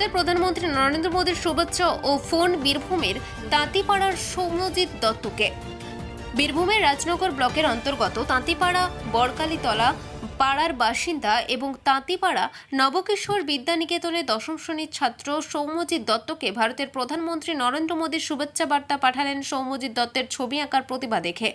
ভারতের প্রধানমন্ত্রী নরেন্দ্র মোদীর শুভেচ্ছা ও ফোন বীরভূমের তাঁতিপাড়ার সৌম্যজিৎ দত্তকে। বীরভূমের রাজনগর ব্লকের অন্তর্গত তাঁতিপাড়া বরকালীতলা পাড়ার বাসিন্দা এবং তাঁতিপাড়া নবকিশোর বিদ্যানিকেতনের দশম শ্রেণির ছাত্র সৌম্যজিৎ দত্তকে ভারতের প্রধানমন্ত্রী নরেন্দ্র মোদীর শুভেচ্ছা বার্তা পাঠালেন সৌম্যজিৎ দত্তের ছবি আঁকার প্রতিভা দেখে।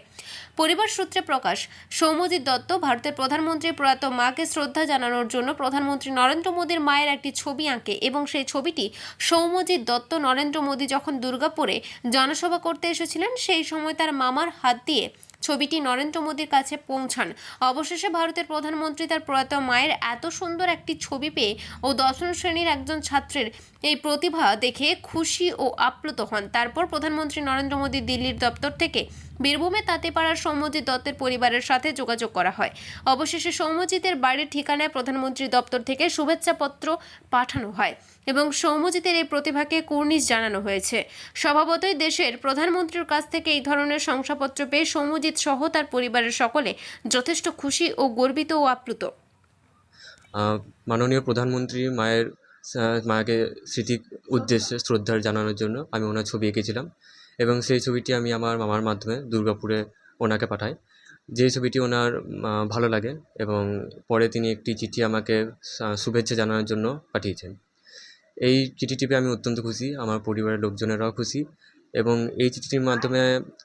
পরিবার সূত্রে প্রকাশ, সৌম্যজিৎ দত্ত ভারতের প্রধানমন্ত্রীর প্রয়াত মাকে শ্রদ্ধা জানানোর জন্য প্রধানমন্ত্রী নরেন্দ্র মোদীর মায়ের একটি ছবি আঁকে এবং সেই ছবিটি সৌম্যজিৎ দত্ত, নরেন্দ্র মোদী যখন দুর্গাপুরে জনসভা করতে এসেছিলেন, সেই সময় তার মামার হাত দিয়ে ছবিটি নরেন্দ্র মোদীর কাছে পৌঁছান। অবশেষে ভারতের প্রধানমন্ত্রী তার প্রয়াত মায়ের এত সুন্দর একটি ছবি পেয়ে ও দশম শ্রেণির একজন ছাত্রের এই প্রতিভা দেখে খুশি ও আপ্লুত হন। তারপর প্রধানমন্ত্রী নরেন্দ্র মোদী দিল্লির দপ্তর থেকে বীরভূমে তাঁতিপাড়ার সৌম্যজিৎ দত্তের পরিবারের সাথে যোগাযোগ করা হয়। অবশেষে সৌম্যজিতের বাড়ির ঠিকানায় প্রধানমন্ত্রী দপ্তর থেকে শুভেচ্ছাপত্র পাঠানো হয়। এবং সৌম্যজিতের এই প্রতিভাকে কুর্নিশ জানানো হয়েছে। স্বভাবতই দেশের প্রধানমন্ত্রীর কাছ থেকে এই ধরনের শংসাপত্র পেয়ে সৌম্যজিৎ সহ তার পরিবারের সকলে যথেষ্ট খুশি ও গর্বিত ও আপ্লুত। মাননীয় প্রধানমন্ত্রী মায়ের মাকে স্মৃতির উদ্দেশ্যে শ্রদ্ধা জানানোর জন্য আমি ওনার ছবি এঁকেছিলাম এবং সেই ছবিটি আমি আমার মামার মাধ্যমে দুর্গাপুরে ওনাকে পাঠাই। যে ছবিটি ওনার ভালো লাগে এবং পরে তিনি একটি চিঠি আমাকে শুভেচ্ছা জানানোর জন্য পাঠিয়েছেন। এই চিঠিটি পেয়ে আমি অত্যন্ত খুশি, আমার পরিবারের লোকজনেরাও খুশি এবং এই চিঠিটির মাধ্যমে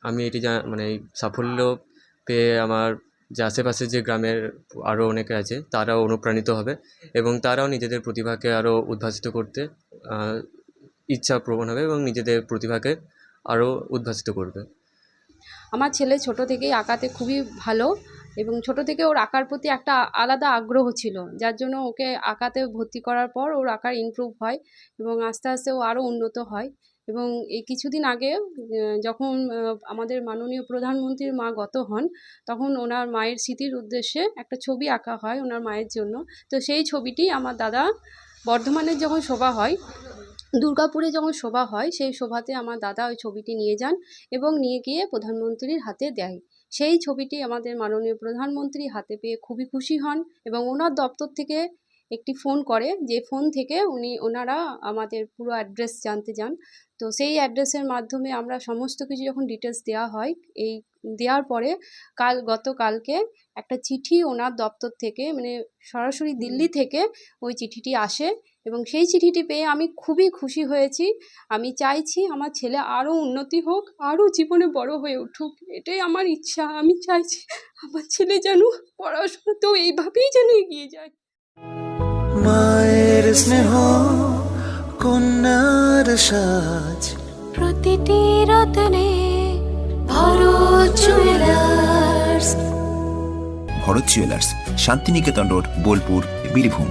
আমি এটি জা মানে এই সাফল্য পেয়ে আমার যে আশেপাশে যে গ্রামের আরও অনেকে আছে, তারাও অনুপ্রাণিত হবে এবং তারাও নিজেদের প্রতিভাকে আরও উদ্ভাসিত করতে ইচ্ছা প্রবণ হবে এবং নিজেদের প্রতিভাকে আরও উদ্ভাসিত করবে। আমার ছেলে ছোট থেকেই আঁকাতে খুবই ভালো। এবং ছোট থেকে ওর আঁকার প্রতি একটা আলাদা আগ্রহ ছিল, যার জন্য ওকে আঁকাতে ভর্তি করার পর ওর আঁকার ইমপ্রুভ হয় এবং আস্তে আস্তে ও আরও উন্নত হয়। এবং এই কিছুদিন আগে যখন আমাদের মাননীয় প্রধানমন্ত্রীর মা গত হন, তখন ওনার মায়ের স্মৃতির উদ্দেশ্যে একটা ছবি আঁকা হয় ওনার মায়ের জন্য। তো সেই ছবিটি আমার দাদা বর্ধমানের যখন শোভা হয়, দুর্গাপুরে যখন শোভা হয়, সেই শোভাতে আমার দাদা ওই ছবিটি নিয়ে যান এবং নিয়ে গিয়ে প্রধানমন্ত্রীর হাতে দেয়। সেই ছবিটি আমাদের মাননীয় প্রধানমন্ত্রী হাতে পেয়ে খুবই খুশি হন এবং ওনার দপ্তর থেকে একটি ফোন করে, যে ফোন থেকে উনি, ওনারা আমাদের পুরো অ্যাড্রেস জানতে যান তো সেই অ্যাড্রেসের মাধ্যমে আমরা সমস্ত কিছু যখন ডিটেলস দেওয়া হয়, এই দেওয়ার পরে কাল গতকালকে একটা চিঠি ওনার দপ্তর থেকে মানে সরাসরি দিল্লি থেকে ওই চিঠিটি আসে এবং সেই চিঠিটি পেয়ে আমি খুবই খুশি হয়েছি। আমি চাইছি আমার ছেলে আরও উন্নতি হোক আরও জীবনে বড় হয়ে উঠুক এটাই আমার ইচ্ছা। আমি চাইছি আমার ছেলে যেন পড়াশোনাতেও এইভাবেই যেন এগিয়ে যায়। মায়ের স্নেহ কন্যার সাজ। প্রতিটি রতনে Bharat jewellers. Bharat jewellers Santiniketan road Bolpur Birbhum.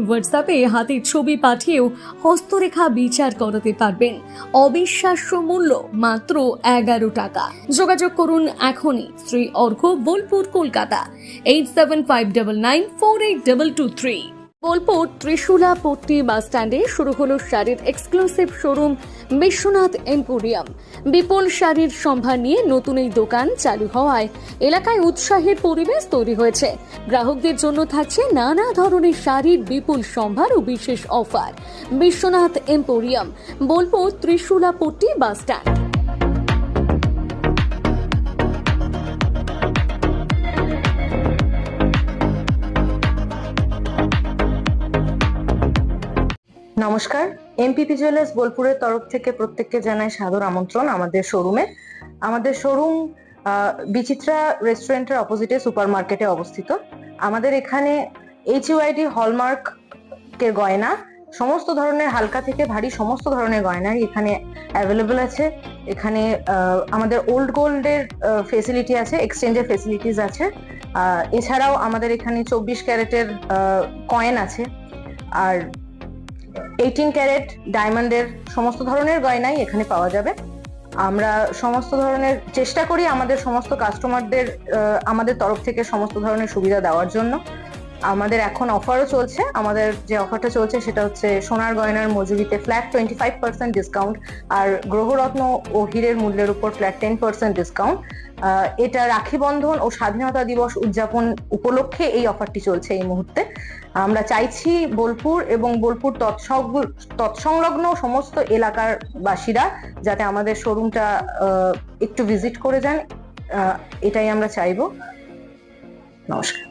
হোয়াটসঅ্যাপে হাতের ছবি পাঠিয়েও হস্তরেখা বিচার করাতে পারবেন। অবিশ্বাস্য মূল্য মাত্র এগারো টাকা। যোগাযোগ করুন এখনই Shri Argha Bolpur, Kolkata. Eight seven five double nine four eight double two three Bolpur Trishula Patti bus স্ট্যান্ডে শুরু হলো শাড়ির এক্সক্লুসিভ শোরুম বিশ্বনাথ এম্পোরিয়াম। বিপুল শাড়ির সম্ভার নিয়ে নতুন এই দোকান চালু হওয়ায় এলাকায় উৎসাহের পরিবেশ তৈরি হয়েছে। গ্রাহকদের জন্য থাকছে নানা ধরনের শাড়ির বিপুল সম্ভার ও বিশেষ offer. Biswanath emporium, Bolpur Trishula Patti bus stand. নমস্কার। এমপিপি জুয়েলার্স বোলপুরের তরফ থেকে প্রত্যেককে জানাই সাদর আমন্ত্রণ আমাদের শোরুমে। আমাদের শোরুম বিচিত্রা রেস্টুরেন্টের অপোজিটে সুপার মার্কেটে অবস্থিত। আমাদের এখানে এইচ ইউআইডি হলমার্ক এর গয়না, সমস্ত ধরনের হালকা থেকে ভারী সমস্ত ধরনের গয়না এখানে অ্যাভেলেবল আছে। এখানে আমাদের ওল্ড গোল্ডের ফেসিলিটি আছে এক্সচেঞ্জের ফেসিলিটিস আছে। এছাড়াও আমাদের এখানে চব্বিশ ক্যারেটের কয়েন আছে। আর এইটিন ক্যারেট ডায়মন্ডের সমস্ত ধরনের গয়নাই এখানে পাওয়া যাবে। আমরা সমস্ত ধরনের চেষ্টা করি আমাদের সমস্ত কাস্টমারদের আমাদের তরফ থেকে সমস্ত ধরনের সুবিধা দেওয়ার জন্য। আমাদের এখন অফারও চলছে। আমাদের যে অফারটা চলছে সেটা হচ্ছে সোনার গয়নার মজুরিতে flat twenty five percent discount আর গ্রহরত্ন ও হীরের মূল্যের উপর ফ্ল্যাট টেন পার্সেন্ট ডিসকাউন্ট এটা রাখি বন্ধন ও স্বাধীনতা দিবস উদযাপন উপলক্ষে এই অফারটি চলছে এই মুহূর্তে। আমরা চাইছি বোলপুর এবং বোলপুর তৎসং- তৎসংলগ্ন সমস্ত এলাকার বাসীরা যাতে আমাদের শোরুমটা একটু ভিজিট করে যান। এটাই আমরা চাইব। নমস্কার।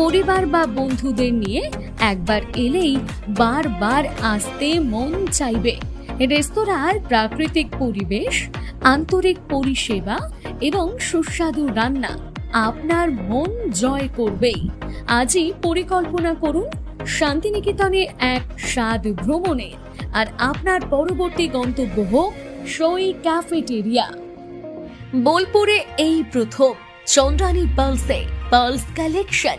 পরিবার বা বন্ধুদের নিয়ে একবার এলেই বারবার আসতে মন চাইবে। রেস্তোরাঁর প্রাকৃতিক পরিবেশ, আন্তরিক পরিষেবা এবং সুস্বাদু রান্না আপনার মন জয় করবেই। আজই পরিকল্পনা করুন শান্তিনিকেতনে এক স্বাদ ভ্রমণে আর আপনার পরবর্তী গন্তব্য হোক সই ক্যাফেটেরিয়া। বোলপুরে এই প্রথম চন্দ্রানী পালসে পালস কালেকশন।